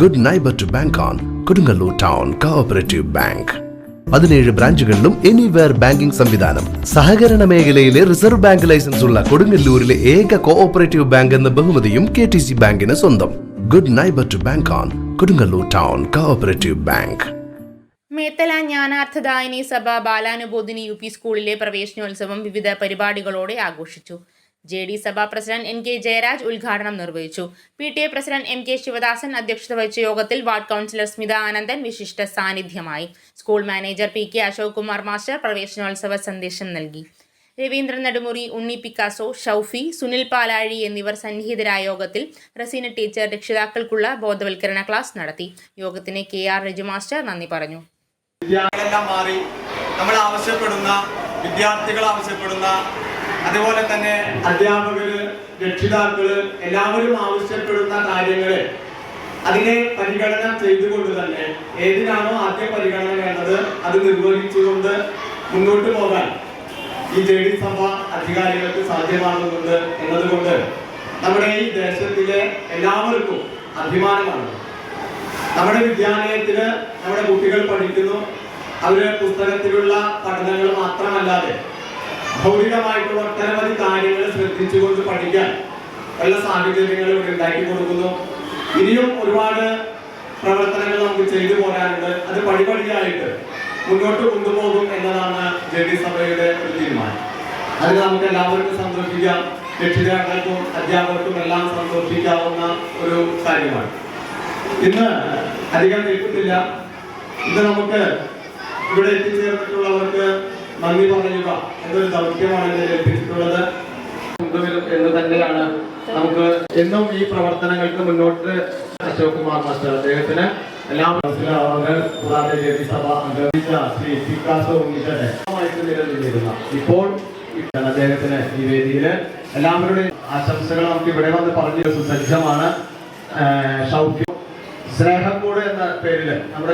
Good neighbour to bank on Kodungallur town cooperative bank പതിനേഴ് ബ്രാഞ്ചുകളിലും anywhere banking സംവിധാനം. സഹകരണ മേഖലയിലെ റിസർവ് ബാങ്ക് ലൈസൻസ് ഉള്ള കൊടുങ്ങല്ലൂരിലെ ഏക കോഓപ്പറേറ്റീവ് ബാങ്ക് എന്ന ബഹുമതിയും കെ ടി സി ബാങ്കിന് സ്വന്തം. Good neighbour to bank on Kodungallur town cooperative bank Methala Jnanarthadayini Sabha Balanubodhini U P സ്കൂളിലെ പ്രവേശനോത്സവം വിവിധ പരിപാടികളോടെ ആഘോഷിച്ചു. J D Sabha president N K Jayaraj ഉദ്ഘാടനം നിർവഹിച്ചു. P T A president M K Sivadasan അധ്യക്ഷത വഹിച്ച യോഗത്തിൽ വാർഡ് കൗൺസിലർ സ്മിത ആനന്ദൻ വിശിഷ്ട സാന്നിധ്യമായി. School manager P K Ashok Kumar master പ്രവേശനോത്സവ സന്ദേശം നൽകി. രവീന്ദ്രൻ നെടുമുറി ഉണ്ണി പിക്കാസോ ഷൗഫി സുനിൽ പാലാഴി എന്നിവർ സന്നിഹിതരായ യോഗത്തിൽ റസീന ടീച്ചർ രക്ഷിതാക്കൾക്കുള്ള ബോധവൽക്കരണ ക്ലാസ് നടത്തി. യോഗത്തിന് കെ ആർ രജു മാസ്റ്റർ നന്ദി പറഞ്ഞു. മാറി. നമ്മൾ ആവശ്യപ്പെടുന്ന വിദ്യാർത്ഥികൾ ആവശ്യപ്പെടുന്ന അതുപോലെ തന്നെ അധ്യാപകര് രക്ഷിതാക്കൾ എല്ലാവരും ആവശ്യപ്പെടുന്ന കാര്യങ്ങളെ അതിനെ പരിഗണന ചെയ്തുകൊണ്ട് തന്നെ ഏതിനാണോ ആദ്യ പരിഗണന വേണ്ടത് അത് നിർവഹിച്ചുകൊണ്ട് മുന്നോട്ട് പോകാൻ ഈ ജെ ഡി സഭ അധികാരികൾക്ക് സാധ്യമാകുന്നുണ്ട് എന്നതുകൊണ്ട് നമ്മുടെ ഈ ദേശത്തിലെ എല്ലാവർക്കും അഭിമാനമാണ്. നമ്മുടെ വിദ്യാലയത്തിൽ നമ്മുടെ കുട്ടികൾ പഠിക്കുന്നു. അവർ പുസ്തകത്തിലുള്ള പഠനങ്ങൾ മാത്രമല്ലാതെ ഭൗതികമായിട്ടുള്ള ഒട്ടനവധി കാര്യങ്ങൾ ശ്രദ്ധിച്ചുകൊണ്ട് പഠിക്കാൻ ഉള്ള സാഹചര്യങ്ങൾ ഇവിടെ ഉണ്ടാക്കി കൊടുക്കുന്നു. ഇനിയും ഒരുപാട് പ്രവർത്തനങ്ങൾ നമുക്ക് ചെയ്തു പോരാനുണ്ട്. അത് പടിപടിയായിട്ട് മുന്നോട്ട് കൊണ്ടുപോകും എന്നതാണ് ജഡി സഭയുടെ ഒരു തീരുമാനം. അത് നമുക്ക് എല്ലാവർക്കും സന്തോഷിക്കാം. രക്ഷിതാക്കൾക്കും അധ്യാപകർക്കും എല്ലാം സന്തോഷിക്കാവുന്ന ഒരു കാര്യമാണ്. ഇന്ന് അധികം നിൽക്കുന്നില്ല ഇന്ന് നമുക്ക് ഇവിടെ എത്തിച്ചേർന്നിട്ടുള്ളവർക്ക് നന്ദി പറയുക എന്നൊരു ദൗത്യമാണ് ഇതിൽ ഏൽപ്പിച്ചിട്ടുള്ളത് എന്ന് തന്നെയാണ് നമുക്ക് എന്നും ഈ പ്രവർത്തനങ്ങൾക്ക് മുന്നോട്ട് അശോക് കുമാർ മാസ്റ്റർ അദ്ദേഹത്തിന് എല്ലാം മനസ്സിലാവുന്നത് കൂടാതെ അംഗീകരിച്ച ശ്രീ പിക്കാസോ ഉണ്ണിച്ചനെ നിലനിന്നിരുന്ന. ഇപ്പോൾ അദ്ദേഹത്തിന് ഈ വേദിയിൽ എല്ലാവരുടെയും ആശംസകൾ നമുക്ക് ഇവിടെ വന്ന് പറഞ്ഞു സജ്ജമാണ്. ഷൗക്യം. സ്നേഹം കൂടെ എന്ന പേരിൽ നമ്മുടെ